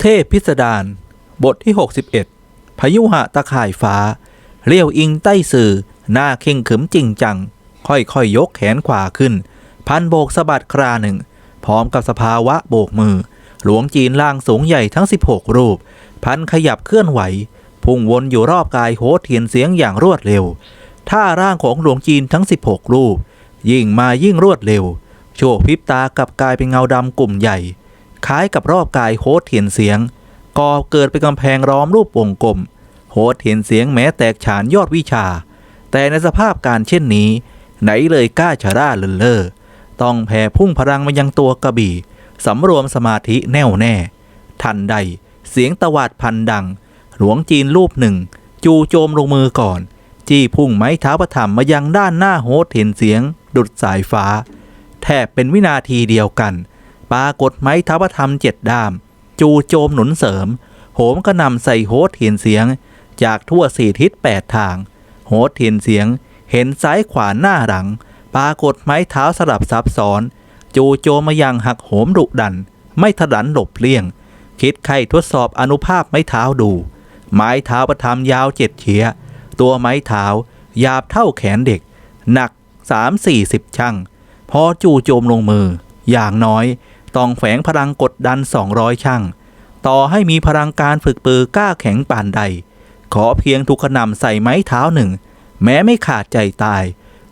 เทพพิสดารบทที่ 61พายุหะตะข่ายฟ้าเลี้ยวอิงใต้สื่อ หน้าเข่งขึมจริงจัง ค่อยๆยยกแขนขวาขึ้น พันโบกสะบัดคราหนึ่ง พร้อมกับสภาวะโบกมือ หลวงจีนล่างสูงใหญ่ทั้ง 16 รูป พันขยับเคลื่อนไหว พุ่งวนอยู่รอบกายโหดเทียนเสียงอย่างรวดเร็ว ท่าร่างของหลวงจีนทั้ง 16 รูป ยิ่งมายิ่งรวดเร็ว โชคพริบตากลับกลายเป็นเงาดำกลุ่มใหญ่ คล้ายกับรอบกายโฮสเทียนเสียง ก่อเกิดเป็นกำแพงล้อมรูปวงกลม โฮสเทียนเสียงแม้แตกฉานยอดวิชา แต่ในสภาพการเช่นนี้ ไหนเลยกล้าชะร่าเลินเล่อต้องแผ่พุ่งพลังมายังตัวกระบี่สำรวมสมาธิแน่วแน่ ทันใด เสียงตวาดพันดัง หลวงจีนรูปหนึ่ง จูโจมลงมือก่อน จี้พุ่งไม้เท้าประถมมายังด้านหน้าโฮสเห็นเสียง ดุดสายฟ้า แทบเป็นวินาทีเดียวกัน ปากฏไม้เท้าประธรรมเจ็ดด้าม จูโจมหนุนเสริม โหมกระนำใส่โฮสเห็นเสียง จากทั่วสี่ทิศแปดทาง โฮสเห็นเสียง เห็นซ้ายขวาหน้าหลัง ปากฏไม้เท้าสลับซับซ้อน จูโจมมายังหักโหมดุดัน ไม่ถดันหลบเลี่ยง คิดใครทดสอบอนุภาพไม้เท้าดู ไม้เท้าประทำยาวเจ็ดเฉียตัวไม้เท้ายาบเท่าแขนเด็ก หนักสามสี่สิบช่างพอจู่โจมลงมือ อย่างน้อย ต้องแฝงพลังกดดัน 200 ช่าง ต่อให้มีพลังการฝึกปือกล้าแข็งป่านใด ขอเพียงทุกขนำใส่ไม้เท้าหนึ่ง แม้ไม่ขาดใจตาย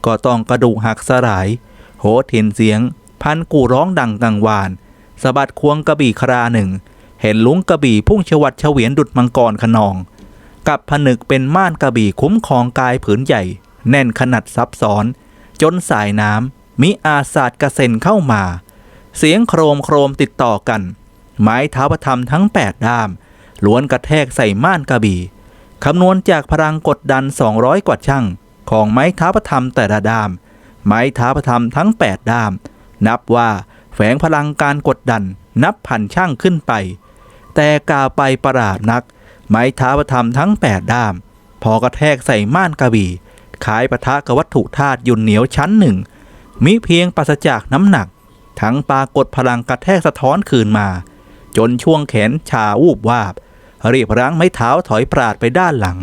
ก็ต้องกระดูกหักสลาย โหเห็นเสียง พันกูร้องดังกังวานสะบัดควงกระบี่คราหนึ่ง เห็นลุงกระบี่พุ่งชวัดเฉวียนดุดมังกรขนอง กับผนึกเป็นม่านกระบี่คุ้มครองกายผืนใหญ่ แน่นขนาดซับซ้อน จนสายน้ำมิอาศาสตร์กระเซ็นเข้ามา เสียงโครมโครมติดต่อกัน ไม้เท้าประธรรมทั้ง 8 ด้าม ล้วนกระแทกใส่ม่านกระบี่คำนวณจากพลังกดดัน 200 กว่าช่าง ของไม้เท้าประธรรมแต่ละด้าม ไม้เท้าประธรรมทั้ง 8 ด้าม นับว่าแฝงพลังการกดดันนับพันช่างขึ้นไป แต่กาไปประหลาดนัก ไม้เท้าประธรรมทั้ง 8 ด้าม พอกระแทกใส่ม่านกระบี่คล้ายปะทะกับวัตถุธาตุยุ่นเหนียวชั้นหนึ่งมิเพียงปราศจากน้ำหนัก ทั้งปรากฏพลังกระแทกสะท้อนคืนมา จนช่วงแขนชาวูบวาบ รีบรั้งไม้เท้าถอยปราดไปด้านหลัง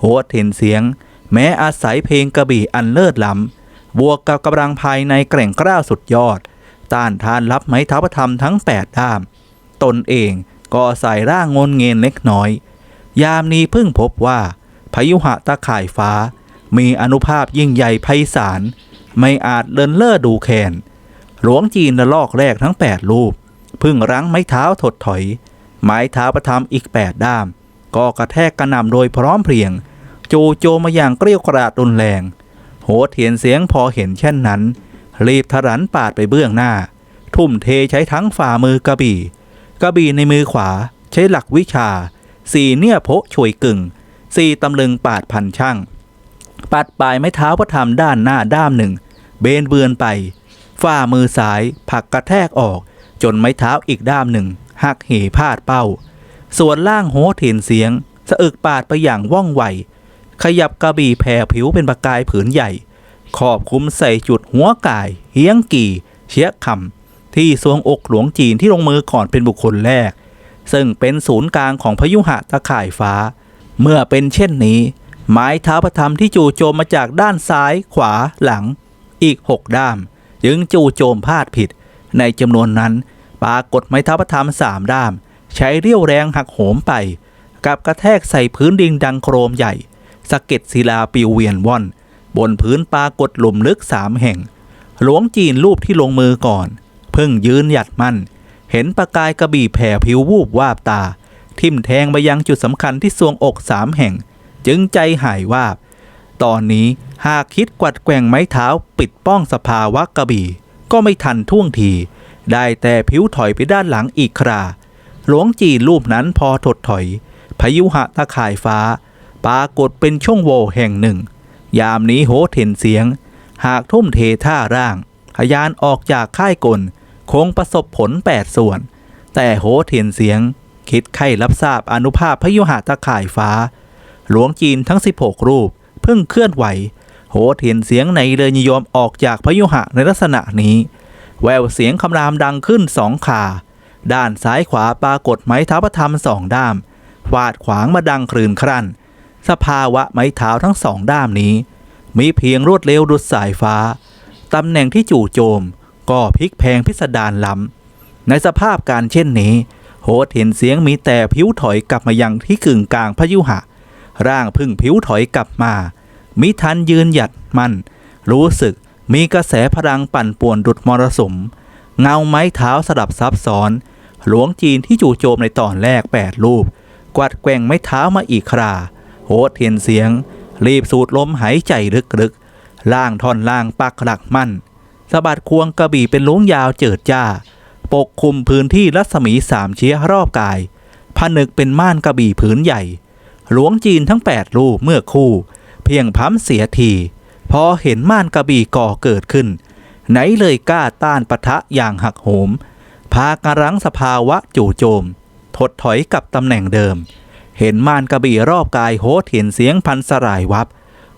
โหดเห็นเสียง แม้อาศัยเพลงกระบี่อันเลิศล้ำ บวกกับกำลังภายในแกร่งกล้าวสุดยอด ต้านทานรับไม้เท้าประธรรมทั้ง8ด้าม ตนเองก็ใส่ร่างงนเงินเล็กน้อย ยามนี้เพิ่งพบว่าพายุหะตะข่ายฟ้า มีอนุภาพยิ่งใหญ่ไพศาล ไม่อาจเลินเล่อดูแคน หลวงจีนละลอกแรกทั้ง 8 รูป พึ่งรั้งไม้เท้าถดถอย ไม้เท้าประทำอีก 8 ด้าม ก็กระแทกกระหน่ำโดยพร้อมเพรียงโจโจมาอย่างเกลี้ยวกราดรุนแรง โหเถียนเสียงพอเห็นเช่นนั้น รีบทรันปาดไปเบื้องหน้า ทุ่มเทใช้ทั้งฝ่ามือกระบี่ กระบี่ในมือขวาใช้หลักวิชา สี่เนี่ยโพช่วยกึ่ง สี่ตำลึงปาดพันช่างปัดปลายไม้เท้าพระธรรมด้านหน้าด้ามหนึ่ง เบนเบือนไป ฝ่ามือซ้ายผักกระแทกออก จนไม้เท้าอีกด้ามหนึ่งหักเหพาดเป้า ส่วนล่างโหเถียนเสียง สะอึกปาดไปอย่างว่องไว ขยับกระบี่แผ่ผิวเป็นประกายผืนใหญ่ขอบคุ้มใส่จุดหัวกาย เฮียงกี่ เชียคำที่ทรวงอกหลวงจีนที่ลงมือก่อนเป็นบุคคลแรก ซึ่งเป็นศูนย์กลางของพยุหะตะข่ายฟ้า เมื่อเป็นเช่นนี้ ไม้เท้าพระธรรมที่จู่โจมมาจากด้านซ้ายขวาหลัง อีกหกด้าม จึงจู่โจมพลาดผิด ในจำนวนนั้นปรากฏไม้เท้าพระธรรมสามด้าม ใช้เรี่ยวแรงหักโหมไป กับกระแทกใส่พื้นดินดังโครมใหญ่สะเก็ดศิลาปิวเวียนว่อน บนพื้นปรากฏหลุมลึกสามแห่ง หลวงจีนรูปที่ลงมือก่อน เพิ่งยืนหยัดมั่น เห็นประกายกระบี่แผ่ผิววูบวาบตา ทิ่มแทงไปยังจุดสำคัญที่ทรวงอกสามแห่ง จึงใจหายวาบ ตอนนี้หากคิดกวัดแกว่งไม้เท้าปิดป้องสภาวะกระบี่ ก็ไม่ทันท่วงที ได้แต่ผิวถอยไปด้านหลังอีกครา หลวงจีนรูปนั้นพอถดถอยพายุหะตะข่ายฟ้า ปรากฏเป็นช่องโหว่แห่งหนึ่ง ยามนี้โหเห็นเสียง หากทุ่มเทท่าร่างพยานออกจากค่ายกลคงประสบผลแปดส่วน แต่โหเทียนเสียง คิดไข้รับทราบอนุภาพพยุหะตะข่ายฟ้า หลวงจีนทั้ง 16 รูป เพิ่งเคลื่อนไหว โหเทียนเสียงในเลยนิยมออกจากพยุหะในลักษณะนี้ แววเสียงคำรามดังขึ้นสองขาด้านซ้ายขวาปรากฏไม้เท้าพระธรรมสองด้ามฟาดขวางมาดังคลื่นครั่น สภาวะไม้เท้าทั้งสองด้ามนี้ มีเพียงรวดเร็วดุดสายฟ้า ตำแหน่งที่จู่โจม ก็พลิกแพงพิสดารล้ำ ในสภาพการเช่นนี้ โหดเห็นเสียงมีแต่ผิวถอยกลับมายังที่กึ่งกลางพยุหะ ร่างพึ่งผิวถอยกลับมา มิทันยืนหยัดมัน รู้สึกมีกระแสพลังปั่นป่วนดุดมรสุม เงาไม้เท้าสลับซับซ้อน หลวงจีนที่จู่โจมในตอนแรกแปดรูป กวัดแกว่งไม้เท้ามาอีกครา โหดเห็นเสียง รีบสูดลมหายใจลึกๆ ล่างท่อนล่างปักหลักมั่นสะบัดควงกระบี่เป็นลุงยาวเจิดจ้า ปกคลุมพื้นที่รัศมีสามเชี้ยรอบกายผนึกเป็นม่านกระบี่ผืนใหญ่ หลวงจีนทั้งแปดรูปเมื่อคู่ เพียงพัมเสียที พอเห็นม่านกระบี่ก่อเกิดขึ้น ไหนเลยกล้าต้านปะทะอย่างหักโหม พากระรั้งสภาวะจู่โจม ถดถอยกับตำแหน่งเดิม เห็นม่านกระบี่รอบกายโหดเห็นเสียงพันสลายวับ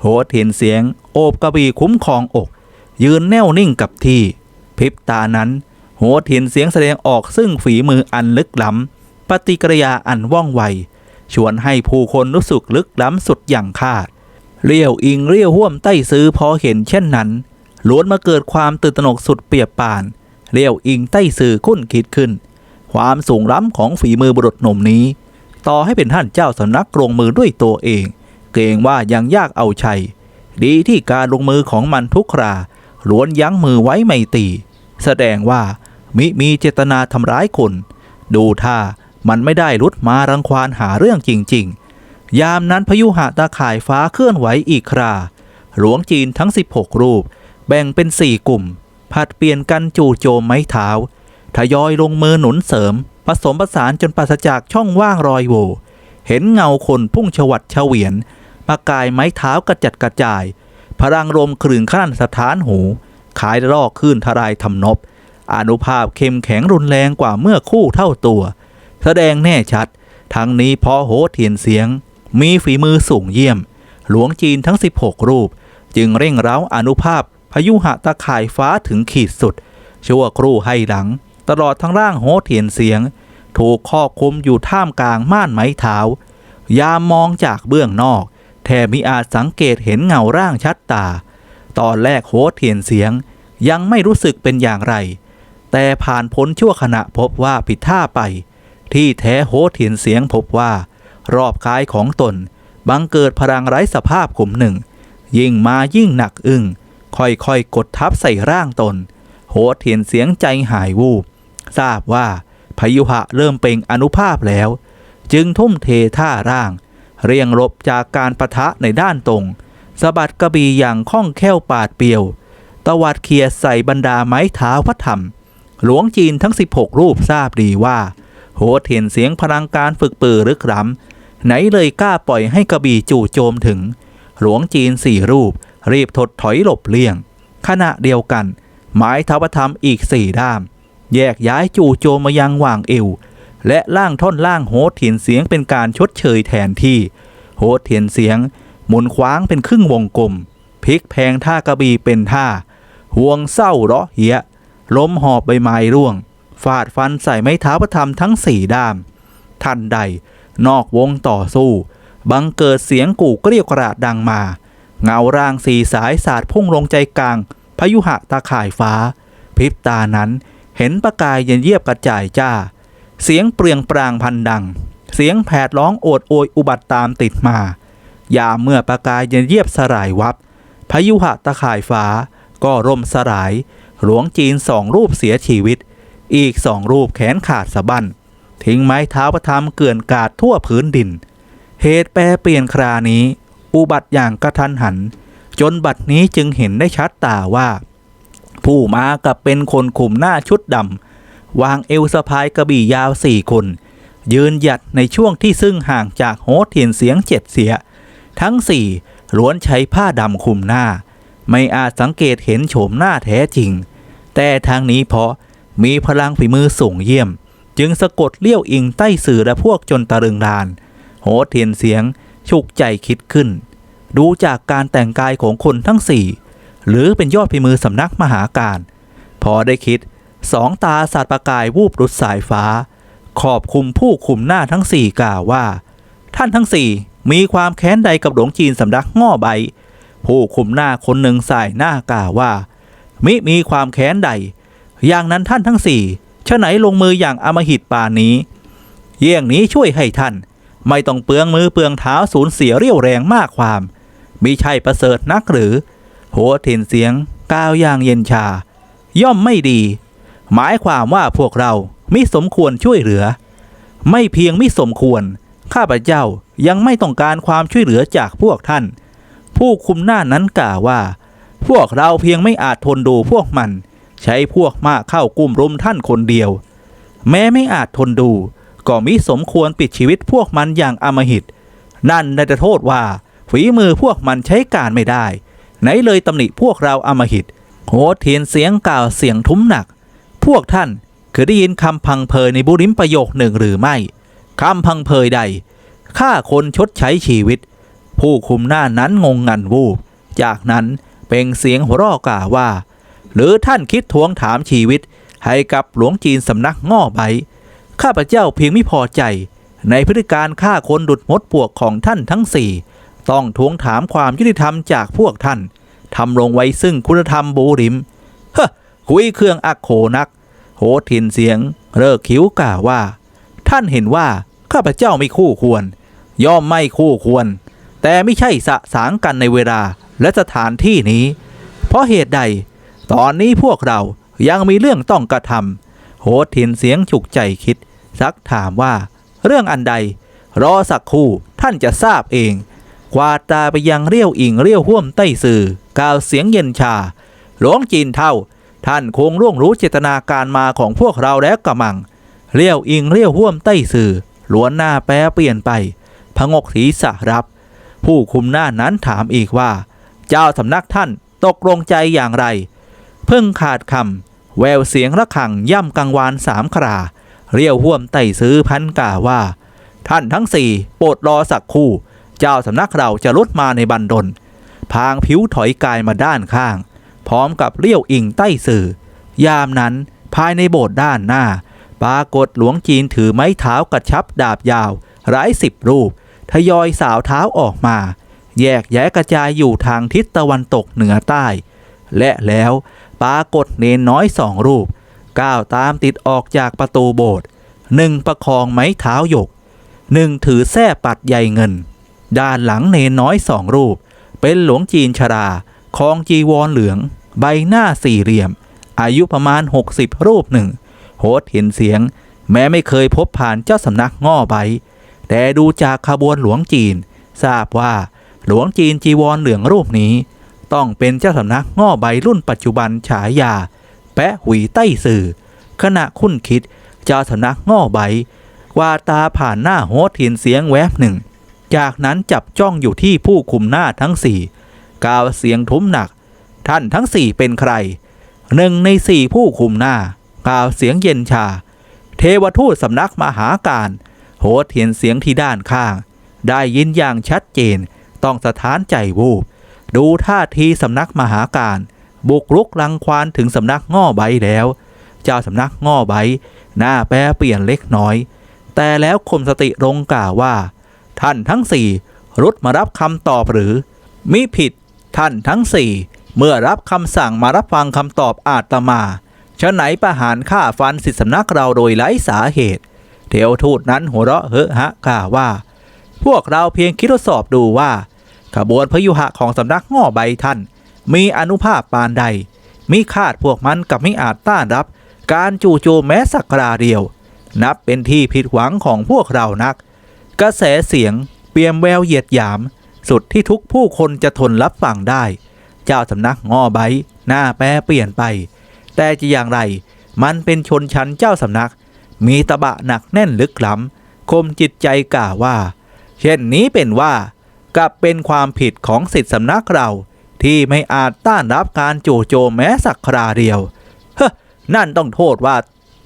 โหดเห็นเสียง โอบกระบี่คุ้มครองอก ยืนแน่วนิ่งกับที่ พริบตานั้น โหดเห็นเสียงแสดงออกซึ่งฝีมืออันลึกล้ำปฏิกิริยาอันว่องไว ชวนให้ผู้คนรู้สึกลึกล้ำสุดอย่างคาด เรียวอิงเรียวห่วมใต้ซื้อพอเห็นเช่นนั้นล้วนมาเกิดความตื่นตระหนกสุดเปียบปาน เรียวอิงใต้สื่อคุ้นคิดขึ้น ความสูงล้ำของฝีมือบุรุษหนุ่มนี้ ต่อให้เป็นท่านเจ้าสำนักลงมือด้วยตัวเอง เกรงว่ายังยากเอาชัย ดีที่การลงมือของมันทุกคราล้วนยั้งมือไว้ไม่ตี แสดงว่ามิมีเจตนาทำร้ายคน ดูท่า มันไม่ได้รุดมารังควานหาเรื่องจริง ๆ ยามนั้นพยุหะตาข่ายฟ้าเคลื่อนไหวอีกครา หลวงจีนทั้ง 16 รูป แบ่งเป็น4กลุ่ม ผัดเปลี่ยนกันจู่โจมไม้เท้า ทยอยลงมือหนุนเสริม ผสมผสานจนปราศจากช่องว่างรอยโหว่เห็นเงาคนพุ่งฉวัดเฉวียนประกายไม้เท้ากระจัดกระจาย พลังลมคลื่นคลั่นสถานหู ขายรอกขึ้นทรายทำนบ อนุภาพเข้มแข็งรุนแรงกว่าเมื่อคู่เท่าตัว แสดงแน่ชัด ทั้งนี้เพอโหเทียนเสียง มีฝีมือสูงเยี่ยม หลวงจีนทั้ง 16 รูป จึงเร่งเร้าอนุภาพพยุหะตะข่ายฟ้าถึงขีดสุด ชั่วครู่ให้หลัง ตลอดทั้งร่างโหเทียนเสียง ถูกข้อคุมอยู่ท่ามกลางม่านไม้เท้ายามมองจากเบื้องนอก แทบมิอาจสังเกตเห็นเงาร่างชัดตา ตอนแรกโหเทียนเสียง ยังไม่รู้สึกเป็นอย่างไร แต่ผ่านพ้นชั่วขณะพบว่าผิดท่าไป ที่แท้โหเทียนเสียงพบว่า รอบกายของตน บังเกิดพลังไร้สภาพกลุ่มหนึ่ง ยิ่งมายิ่งหนักอึ้งค่อยๆ กดทับใส่ร่างตนโหดเห็นเสียงใจหายวูบ ทราบว่าพยุหะเริ่มเปล่งอนุภาพแล้ว จึงทุ่มเทท่าร่าง เรียงลบจากการประทะในด้านตรงสะบัดกระบี่อย่างคล่องแคล่วปาดเปียว ตวัดเคียใส่บรรดาไม้เท้าพระธรรม หลวงจีนทั้ง 16 รูปทราบดีว่า โหดเห็นเสียงพลังการฝึกปือรึกรำไหนเลยกล้าปล่อยให้กระบี่จู่โจมถึง หลวงจีนสี่รูป รีบถดถอยหลบเลี่ยง ขณะเดียวกัน ไม้เท้าพระธรรมอีกสี่ด้าม แยกย้ายจู่โจมมายังว่างเอว และล่างท่อนล่างโหดเถียนเสียงเป็นการชดเชยแทนที่ โหดเถียนเสียง หมุนคว้างเป็นครึ่งวงกลมพลิกแพงท่ากระบี่เป็นท่าห่วงเศร้าเราะเหียล้มหอบใบไม้ร่วง ฟาดฟันใส่ไม้เท้าพระธรรมทั้งสี่ด้าม ทันใด นอกวงต่อสู้ บังเกิดเสียงกู่เกลียวกราดดังมา เงาร่างสีสายสาดพุ่งลงใจกลาง พยุหะตาข่ายฟ้า พริบตานั้นเห็นประกายเย็นเยียบกระจายจ้า เสียงเปรียงปรางพันดัง เสียงแผดร้องโอดโอยอุบัติตามติดมายามเมื่อประกายเย็นเยียบสลายวับ พยุหะตะข่ายฟ้า ก็ร่มสลาย หลวงจีนสองรูปเสียชีวิต อีกสองรูปแขนขาดสะบั้นทิ้งไม้เท้าประทำเกลื่อนกาดทั่วพื้นดิน เหตุแปรเปลี่ยนครานี้ อุบัติอย่างกระทันหัน จนบัดนี้จึงเห็นได้ชัดตาว่า ผู้มากับเป็นคนคุมหน้าชุดดำวางเอวสะพายกระบี่ยาวสี่คน ยืนหยัดในช่วงที่ซึ่งห่างจากโฮสเทียนเสียงเจ็ดเสีย ทั้งสี่ล้วนใช้ผ้าดำคุมหน้า ไม่อาจสังเกตเห็นโฉมหน้าแท้จริง แต่ทางนี้เพราะ มีพลังฝีมือสูงเยี่ยม จึงสะกดเลี้ยวอิงใต้สื่อและพวกจนตะรึงราน โหเทียนเสียง ฉุกใจคิดขึ้น ดูจากการแต่งกายของคนทั้งสี่หรือเป็นยอดฝีมือสำนักมหาการ พอได้คิดสองตาสาดประกายวูบรุดสายฟ้า ขอบคุมผู้คุมหน้าทั้งสี่กล่าวว่า ท่านทั้งสี่มีความแค้นใดกับหลวงจีนสำนักง่อใบ ผู้คุมหน้าคนหนึ่งสายหน้ากล่าวว่า มิมีความแค้นใด อย่างนั้นท่านทั้งสี่ฉะไหนลงมืออย่างอำมหิตป่านนี้ เยี่ยงนี้ช่วยให้ท่าน ไม่ต้องเปลืองมือเปลืองเท้าสูญเสียเรี่ยวแรงมากความมิใช่ประเสริฐนักหรือโหถิ่นเสียงก้าวอย่างเย็นชา ย่อมไม่ดี หมายความว่าพวกเรามิสมควรช่วยเหลือ ไม่เพียงมิสมควร ข้าพเจ้ายังไม่ต้องการความช่วยเหลือจากพวกท่าน ผู้คุมหน้านั้นกล่าวว่า พวกเราเพียงไม่อาจทนดูพวกมัน ใช้พวกมากเข้ากุมรุมท่านคนเดียว แม้ไม่อาจทนดู ก็มิสมควรปิดชีวิตพวกมันอย่างอำมหิต นั่นได้จะโทษว่าฝีมือพวกมันใช้การไม่ได้ ไหนเลยตำหนิพวกเราอำมหิตโหเทียนเสียงกล่าวเสียงทุ้มหนัก พวกท่านเคยได้ยินคำพังเพยในบุริมประโยคหนึ่งหรือไม่คำพังเพยใดฆ่าคนชดใช้ชีวิต ผู้คุมหน้านั้นงงงันวูบ จากนั้นเปล่งเสียงหัวเราะกล่าวว่า หรือท่านคิดทวงถามชีวิต ให้กับหลวงจีนสำนักง่อใบ ข้าพเจ้าเพียงไม่พอใจ ในพฤติการฆ่าคนดุดมดปวกของท่านทั้งสี่ต้องทวงถามความยุติธรรมจากพวกท่านทำลงไว้ซึ่งคุณธรรมบูริมเฮ้อคุยเครื่องอักโขนัก โหทินเสียงเลิกคิ้วกล่าวว่า ท่านเห็นว่าข้าพเจ้าไม่คู่ควร ย่อมไม่คู่ควร แต่ไม่ใช่สะสางกันในเวลาและสถานที่นี้ เพราะเหตุใด ตอนนี้พวกเรายังมีเรื่องต้องกระทำโหดถินเสียงฉุกใจคิด ซักถามว่า เรื่องอันใด รอสักครู่ท่านจะทราบเองกวาดตาไปยังเรียวอิงเรียวห่วมใต้สื่อกล่าวเสียงเย็นชา หลวงจีนเท่า ท่านคงร่วงรู้เจตนาการมาของพวกเราแล้วกระมัง เรียวอิงเรียวห่วมใต้สื่อล้วนหน้าแปรเปลี่ยนไปพงกศีรษะรับ ผู้คุมหน้านั้นถามอีกว่า เจ้าสำนักท่านตกลงใจอย่างไร เพิ่งขาดคำแววเสียงระฆังย่ำกังวานสามครา เรียวห่วมไต่ซื้อพันกาว่า ท่านทั้งสี่โปรดรอสักคู่ เจ้าสำนักเราจะลดมาในบันดล พางผิวถอยกายมาด้านข้าง พร้อมกับเลี้ยวอิงใต้สื่อ ยามนั้นภายในโบสถ์ด้านหน้า ปรากฏหลวงจีนถือไม้เท้ากระชับดาบยาวหลายสิบรูป ทยอยสาวเท้าออกมา แยกแยะกระจายอยู่ทางทิศตะวันตกเหนือใต้ และแล้ว ปรากฏเนนน้อยสองรูป ก้าวตามติดออกจากประตูโบสถ์หนึ่งประคองไม้เท้าหยกหนึ่งถือแส้ปัดใยเงิน ด้านหลังเนนน้อยสองรูป เป็นหลวงจีนชราคองจีวรเหลือง ใบหน้าสี่เหลี่ยม อายุประมาณ 60 รูปหนึ่งโหดเห็นเสียง แม้ไม่เคยพบผ่านเจ้าสำนักง่อใบ แต่ดูจากขบวนหลวงจีน ทราบว่าหลวงจีนจีวรเหลืองรูปนี้ ต้องเป็นเจ้าสำนักง่อใบรุ่นปัจจุบันฉายา แปะหุยใต้สื่อ ขณะคุ้นคิด เจ้าสำนักง่อใบวาตาผ่านหน้าโฮสถินเสียงแวบหนึ่ง จากนั้นจับจ้องอยู่ที่ผู้คุมหน้าทั้งสี่กล่าวเสียงทุ้มหนัก ท่านทั้งสี่เป็นใครหนึ่งในสี่ผู้คุมหน้ากล่าวเสียงเย็นชา เทวทูตสำนักมหาการ โหดเห็นเสียงที่ด้านข้าง ได้ยินอย่างชัดเจนต้องสะท้านใจวูบ ดูท่าทีสำนักมหาการ บุกรุกลังควานถึงสำนักง่อใบแล้ว เจ้าสำนักง่อใบหน้าแปรเปลี่ยนเล็กน้อย แต่แล้วคมสติลงกล่าวว่า ท่านทั้งสี่รุดมารับคำตอบหรือ มิผิด ท่านทั้งสี่เมื่อรับคำสั่งมารับฟังคำตอบอาตมาฉะไหนประหารฆ่าฟันสิทธิสำนักเราโดยไร้สาเหตุ เทวทูตนั้นหัวเราะเฮอะฮะกล่าวว่า พวกเราเพียงคิดทดสอบดูว่า ขบวนพยุหะของสำนักง่อใบท่าน มีอนุภาพปานใด มิคาดพวกมันกับไม่อาจต้านรับ การจู่โจมแม้สักคราเดียว นับเป็นที่ผิดหวังของพวกเรานัก กระแสเสียง เปี่ยมแววเหยียดหยาม สุดที่ทุกผู้คนจะทนรับฟังได้ เจ้าสำนักง่อใบหน้าแปรเปลี่ยนไป แต่จะอย่างไร มันเป็นชนชั้นเจ้าสำนัก มีตะบะหนักแน่นลึกล้ำคมจิตใจกล่าวว่า เช่นนี้เป็นว่า กับเป็นความผิดของสิทธิสำนักเราที่ไม่อาจต้านรับการจู่โจมแม้สักคราเดียว เฮ้นั่นต้องโทษว่า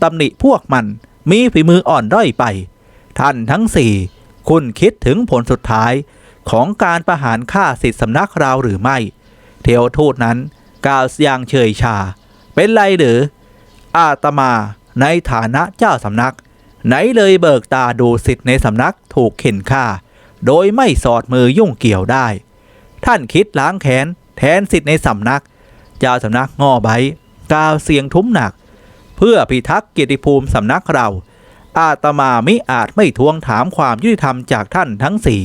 ตำหนิพวกมันมีฝีมืออ่อนด้อยไป ท่านทั้งสี่คุณคิดถึงผลสุดท้ายของการประหารฆ่าสิทธิสำนักเราหรือไม่ เทวทูตนั้นกล่าวอย่างเฉยชา เป็นไรหรือ อาตมาในฐานะเจ้าสำนัก ไหนเลยเบิกตาดูสิทธิในสำนักถูกเข็นฆ่า โดยไม่สอดมือยุ่งเกี่ยวได้ ท่านคิดล้างแค้นแทนสิทธิ์ในสำนัก เจ้าสำนักง่อใบกล่าวเสียงทุ้มหนัก เพื่อพิทักษ์เกียรติภูมิสำนักเรา อาตมามิอาจไม่ทวงถามความยุติธรรมจากท่านทั้งสี่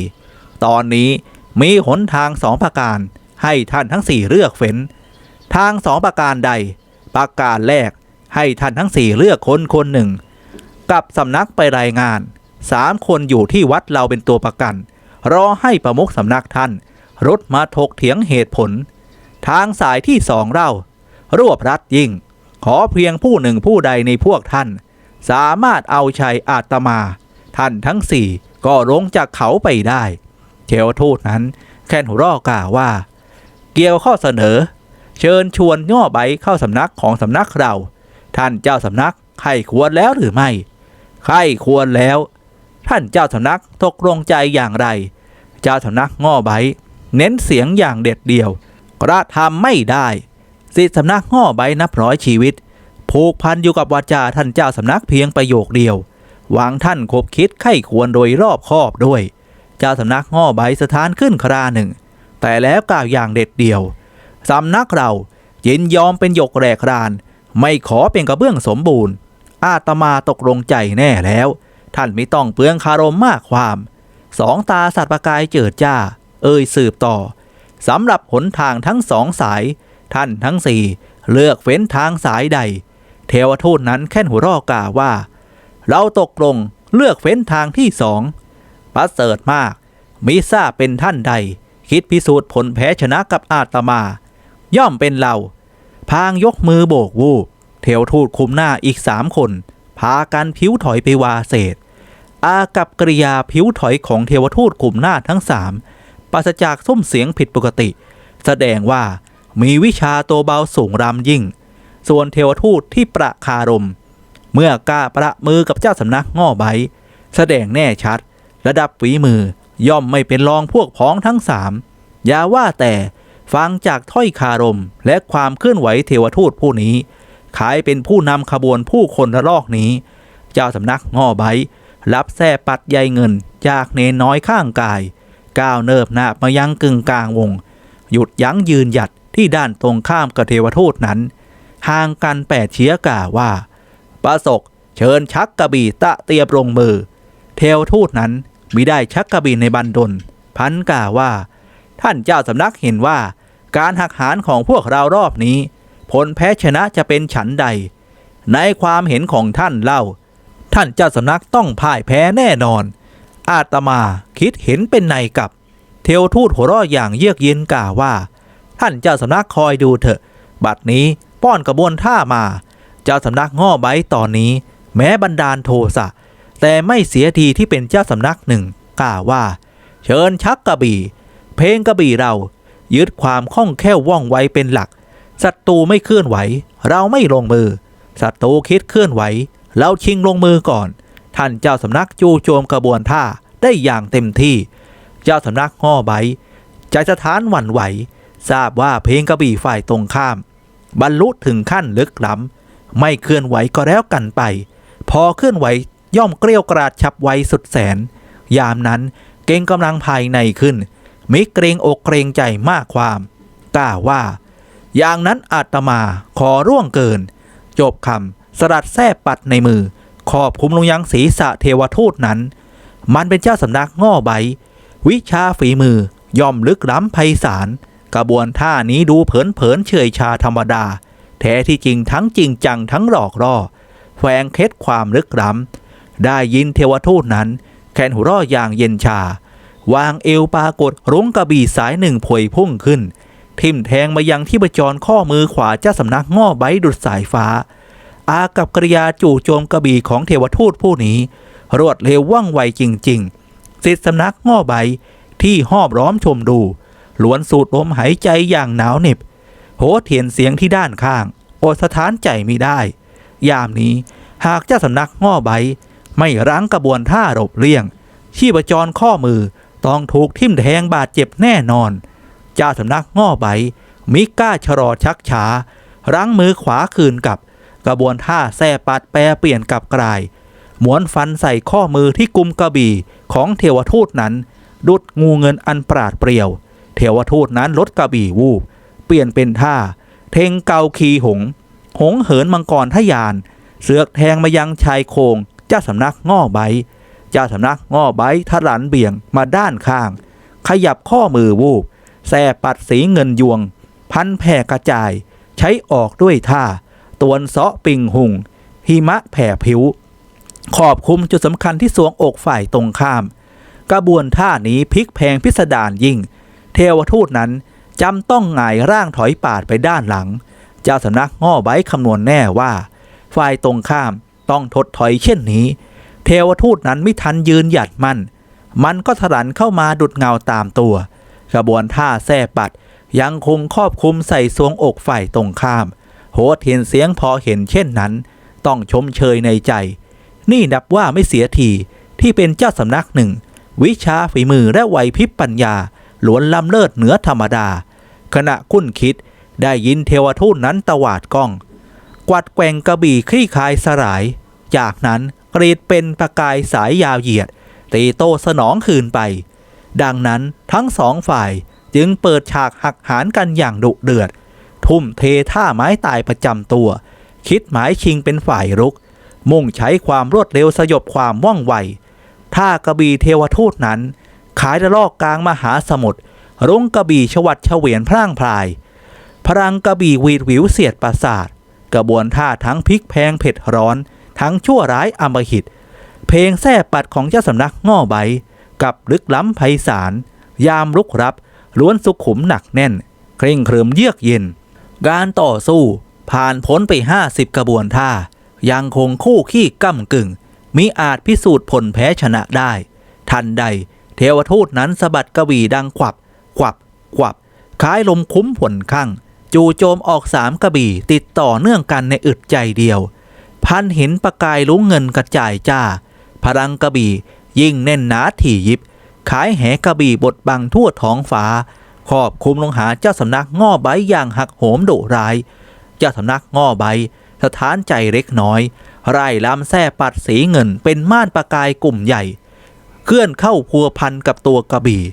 ตอนนี้มีหนทางสองประการ ให้ท่านทั้งสี่เลือกเฟ้น ทางสองประการใด ประการแรกให้ท่านทั้งสี่เลือกคนคนหนึ่ง กับสำนักไปรายงาน สามคนอยู่ที่วัดเราเป็นตัวประกัน รอให้ประมุขสำนักท่าน รถมาถกเถียงเหตุผล ทางสายที่สองเรา รวบรัดยิ่ง ขอเพียงผู้หนึ่งผู้ใดในพวกท่าน สามารถเอาชัยอาตมา ท่านทั้งสี่ก็ลงจากเขาไปได้เทวทูตนั้น แค่นหัวรอกล่าวว่า เกี่ยวข้อเสนอ เชิญชวนย่อใบเข้าสำนักของสำนักเรา ท่านเจ้าสำนักใครควรแล้วหรือไม่ใครควรแล้ว ท่านเจ้าสำนักตกลงใจอย่างไร เจ้าสำนักง่อใบเน้นเสียงอย่างเด็ดเดี่ยว กระทำไม่ได้สิทธิสำนักง่อใบนับร้อยชีวิต ผูกพันอยู่กับวาจาท่านเจ้าสำนักเพียงประโยคเดียว หวังท่านคบคิดไข้ควรโดยรอบคอบด้วย เจ้าสำนักง่อใบสถานขึ้นคราหนึ่ง แต่แล้วกล่าวอย่างเด็ดเดี่ยวสำนักเรายินยอมเป็นหยกแรกราน ไม่ขอเป็นกระเบื้องสมบูรณ์ อาตมาตกลงใจแน่แล้ว ท่านไม่ต้องเปลืองคารมมากความ สองตาสัตว์ประกายเจิดจ้า เอ่ยสืบต่อสำหรับหนทางทั้งสองสาย ท่านทั้งสี่เลือกเฟ้นทางสายใด เทวทูตนั้นแค่นหัวรอกล่าวว่า เราตกลงเลือกเฟ้นทางที่สองประเสริฐมาก มิทราบเป็นท่านใด คิดพิสูจน์ผลแพ้ชนะกับอาตมา ย่อมเป็นเราพางยกมือโบกวูบเทวทูตคุมหน้าอีกสามคน พากันผิวถอยไปวาเศษ อากับกริยาผิวถอยของเทวทูตกลุ่มหน้าทั้งสามปราศจากส้มเสียงผิดปกติ แสดงว่ามีวิชาตัวเบาสูงรำยิ่ง ส่วนเทวทูตที่ประคารม เมื่อกล้าประมือกับเจ้าสำนักง่อใบ แสดงแน่ชัด ระดับฝีมือย่อมไม่เป็นรองพวกพ้องทั้งสามอย่าว่าแต่ฟังจากถ้อยคารมและความเคลื่อนไหวเทวทูตผู้นี้ ขายเป็นผู้นำขบวนผู้คนระลอกนี้ เจ้าสำนักง่อใบ รับแท่ปัดใยเงินจากเนนน้อยข้างกาย ก้าวเนิบหนาบมายังกึ่งกลางวง หยุดยั้งยืนหยัดที่ด้านตรงข้ามกเทวทูตนั้น ห่างกันแปดเชียกล่าวว่า ประสกเชิญชักกระบี่ตะเตียบลงมือ เทวทูตนั้นมิได้ชักกระบี่ในบันดล พันกล่าวว่า ท่านเจ้าสำนักเห็นว่า การหักหานของพวกเรารอบนี้ ผลแพ้ชนะจะเป็นฉันใด ในความเห็นของท่านเล่า ท่านเจ้าสำนักต้องพ่ายแพ้แน่นอน อาตมาคิดเห็นเป็นในกับ เทวทูตหัวเราะอย่างเยือกเย็นกล่าวว่า ท่านเจ้าสำนักคอยดูเถอะ บัดนี้ป้อนกระบวนท่ามา เจ้าสำนักง่อใบตอนนี้ แม้บันดาลโทสะแต่ไม่เสียทีที่เป็นเจ้าสำนักหนึ่งกล่าวว่า เชิญชักกระบี่ เพลงกระบี่เรา ยึดความคล่องแคล่วว่องไวเป็นหลักศัตรูไม่เคลื่อนไหว เราไม่ลงมือศัตรูคิดเคลื่อนไหว เราชิงลงมือก่อน ท่านเจ้าสำนักจู่โจมกระบวนท่าได้อย่างเต็มที่ เจ้าสำนักง่อใบใจสถานหวั่นไหว ทราบว่าเพลงกระบี่ฝ่ายตรงข้าม บรรลุถึงขั้นลึกล้ำไม่เคลื่อนไหวก็แล้วกันไป พอเคลื่อนไหวย่อมเกลียวกราดฉับไวสุดแสน ยามนั้นเก่งกำลังภายในขึ้น มิเกรงอกเกรงใจมากความกล่าวว่า อย่างนั้นอาตมาขอร่วงเกิน จบคำ สลัดแท้ปัดในมือขอบคุมลงยังศีรษะเทวทูตนั้น มันเป็นเจ้าสำนักง่อใบ วิชาฝีมือย่อมลึกล้ำไพศาลกระบวนท่านี้ดูเผินๆเฉยชาธรรมดา แท้ที่จริงทั้งจริงจังทั้งหลอกล่อแฝงเคล็ดความลึกล้ำ ได้ยินเทวทูตนั้นแขนหัวร่ออย่างเย็นชา วางเอวปรากฏรุ้งกระบี่สายหนึ่งผวยพุ่งขึ้น ทิ่มแทงมายังที่ประจรข้อมือขวาเจ้าสำนักง่อใบดุดสายฟ้า อากับกริยาจู่โจมกระบี่ของเทวทูตผู้นี้ รวดเร็วว่องไวจริงๆสิทธิสำนักง่อใบที่หอบร้อมชมดูล้วนสูดลมหายใจอย่างหนาวเหน็บ โหเถียนเสียงที่ด้านข้างอดสถานใจไม่ได้ ยามนี้หากเจ้าสำนักง่อใบ ไม่รั้งกระบวนท่าหลบเลี่ยง ชีพจรข้อมือต้องถูกทิ่มแทงบาดเจ็บแน่นอน เจ้าสำนักง่อใบมิกล้าชะลอชักช้ารั้งมือขวาคืนกับ กระบวนท่าแส่ปัดแปรเปลี่ยนกลับกลายหมวนฟันใส่ข้อมือที่กุมกระบี่ของเทวทูตนั้น ดุดงูเงินอันปราดเปรียว เทวทูตนั้นลดกระบี่วูบ เปลี่ยนเป็นท่า เทงเกาคีหง หงเหินมังกรทยาน เสือกแทงมายังชายโครงเจ้าสำนักง่อใบเจ้าสำนักง่อใบทะลันเบี่ยงมาด้านข้าง ขยับข้อมือวูบแส่ปัดสีเงินยวง พันแผ่กระจาย ใช้ออกด้วยท่า ตวนเสาะปิงหุงหิมะแผ่ผิว ขอบคุมจุดสำคัญที่สวงอกฝ่ายตรงข้าม กระบวนท่านี้พลิกแพงพิสดารยิ่ง เทวทูตนั้นจำต้องหงายร่างถอยปาดไปด้านหลัง เจ้าสำนักง่อไว้คำนวณแน่ว่า ฝ่ายตรงข้ามต้องทดถอยเช่นนี้ เทวทูตนั้นไม่ทันยืนหยัดมั่นมันก็ถลันเข้ามาดุดเงาตามตัว กระบวนท่าแส่ปัดยังคงครอบคุมใส่สวงอกฝ่ายตรงข้าม โหดเห็นเสียงพอเห็นเช่นนั้น ต้องชมเชยในใจ นี่นับว่าไม่เสียทีที่เป็นเจ้าสำนักหนึ่ง วิชาฝีมือและไหวพริบปัญญาหลวนล้ำเลิศเหนือธรรมดา ขณะคุ้นคิดได้ยินเทวทูตนั้นตวาดก้อง กวัดแกว่งกระบี่คลี่คลายสลาย จากนั้นกรีดเป็นประกายสายยาวเหยียด ตีโตสนองคืนไป ดังนั้นทั้งสองฝ่ายจึงเปิดฉากหักหานกันอย่างดุเดือด ทุ่มเทท่าไม้ตายประจำตัว คิดหมายชิงเป็นฝ่ายรุก มุ่งใช้ความรวดเร็วสยบความว่องไวท่ากระบี่เทวทูตนั้น ขายระลอกกลางมหาสมุทรรุ้งกระบี่ชวัดเฉวียนพร่างพราย พลังกระบี่วีดหวิวเสียดประสาท กระบวนท่าทั้งพลิกแพงเผ็ดร้อน ทั้งชั่วร้ายอมหิต เพลงแส่ปัดของเจ้าสำนักง่อใบ กับลึกล้ำไพศาล ยามลุกรับ ล้วนสุขุมหนักแน่น เคร่งเคริมเยือกเย็น การต่อสู้ผ่านพ้นไปห้าสิบกระบวนท่า ยังคงคู่ขี้ก้ำกึ่ง มิอาจพิสูจน์ผลแพ้ชนะได้ ทันใด เทวทูตนั้นสะบัดกระบี่ดังขวับ ขวับ ขวับ คล้ายลมคุ้มผลข้างจู่โจมออกสามกระบี่ติดต่อเนื่องกันในอึดใจเดียว พันห็นประกายลุ้งเงินกระจายจ้า พลังกระบี่ยิ่งแน่นหนาถี่ยิบ ขายแหกระบี่บดบังทั่วท้องฟ้า ครอบคุมลงหาเจ้าสำนักง่อใบอย่างหักโหมดุร้าย เจ้าสำนักง่อใบ สถานใจเล็กน้อย ไร่ลำแท่ปัดสีเงินเป็นม่านประกายกลุ่มใหญ่ เคลื่อนเข้าพัวพันกับตัวกระบี่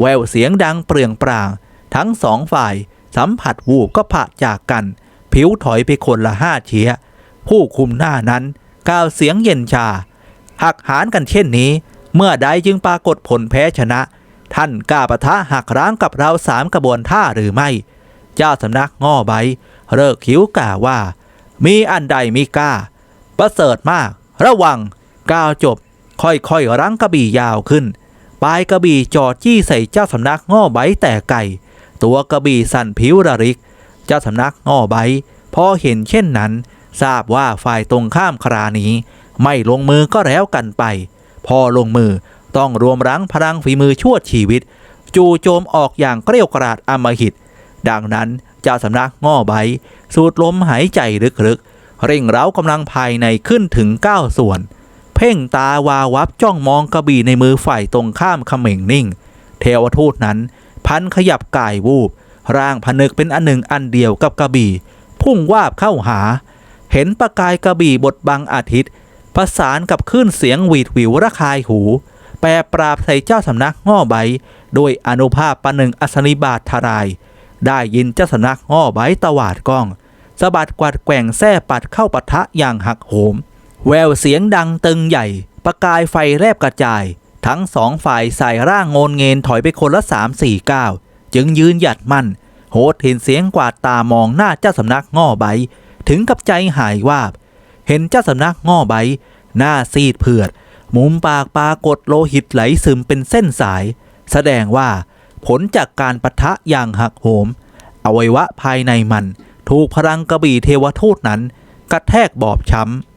แววเสียงดังเปลืองปราง ทั้งสองฝ่ายสัมผัสวูบก็ผะจากกัน ผิวถอยไปคนละห้าเชียผู้คุมหน้านั้นกล่าวเสียงเย็นชาหักหานกันเช่นนี้ เมื่อใดจึงปรากฏผลแพ้ชนะ ท่านกล้าปะทะหักร้างกับเราสามกระบวนท่าหรือไม่ เจ้าสำนักง่อใบเลิกคิ้วกล่าวว่า มีอันใดมีกล้า ประเสริฐมาก ระวังก้าวจบ ค่อยๆรั้งกระบี่ยาวขึ้น ปลายกระบี่จอดจี้ใส่เจ้าสำนักง่อใบแต่ไก่ ตัวกระบี่สั่นผิวระริก เจ้าสำนักง่อใบพอเห็นเช่นนั้น ทราบว่าฝ่ายตรงข้ามครานี้ ไม่ลงมือก็แล้วกันไป พอลงมือ ต้องรวมรั้งพลังฝีมือชั่วชีวิต จู่โจมออกอย่างเกลี้ยวกราดอมหิต ดังนั้นเจ้าสำนักง่อใบ สูดลมหายใจลึกๆ เร่งเร้ากำลังภายในขึ้นถึง 9 ส่วน เพ่งตาวาวับจ้องมองกระบี่ในมือฝ่ายตรงข้ามเขม่งนิ่ง เทวทูตนั้น พันขยับกายวูบ ร่างผนึกเป็นอันหนึ่งอันเดียวกับกระบี่ พุ่งวาบเข้าหา เห็นประกายกระบี่บทบังอาทิตย์ประสานกับคลื่นเสียงหวีดหวิวระคายหู แปรปราบใส่เจ้าสำนักง่อใบโดยอนุภาพประหนึ่งอสนิบาตทาราย ได้ยินเจ้าสำนักง่อใบตวาดกล้องสะบัดกวาดแกว่งแส้ปัดเข้าปะทะอย่างหักโหม แววเสียงดังตึงใหญ่ ประกายไฟแรบกระจาย ทั้งสองฝ่ายใส่ร่างโงนเงินถอยไปคนละสามสี่ก้าวจึงยืนหยัดมั่น โหดเห็นเสียงกวาดตามองหน้าเจ้าสำนักง่อใบ ถึงกับใจหายวาบ เห็นเจ้าสำนักง่อใบ หน้าซีดเผือด มุมปากปรากฏโลหิตไหลซึมเป็นเส้นสาย แสดงว่าผลจากการปะทะอย่างหักโหม อวัยวะภายในมัน ถูกพลังกระบี่เทวทูตนั้น กระแทกบอบช้ำ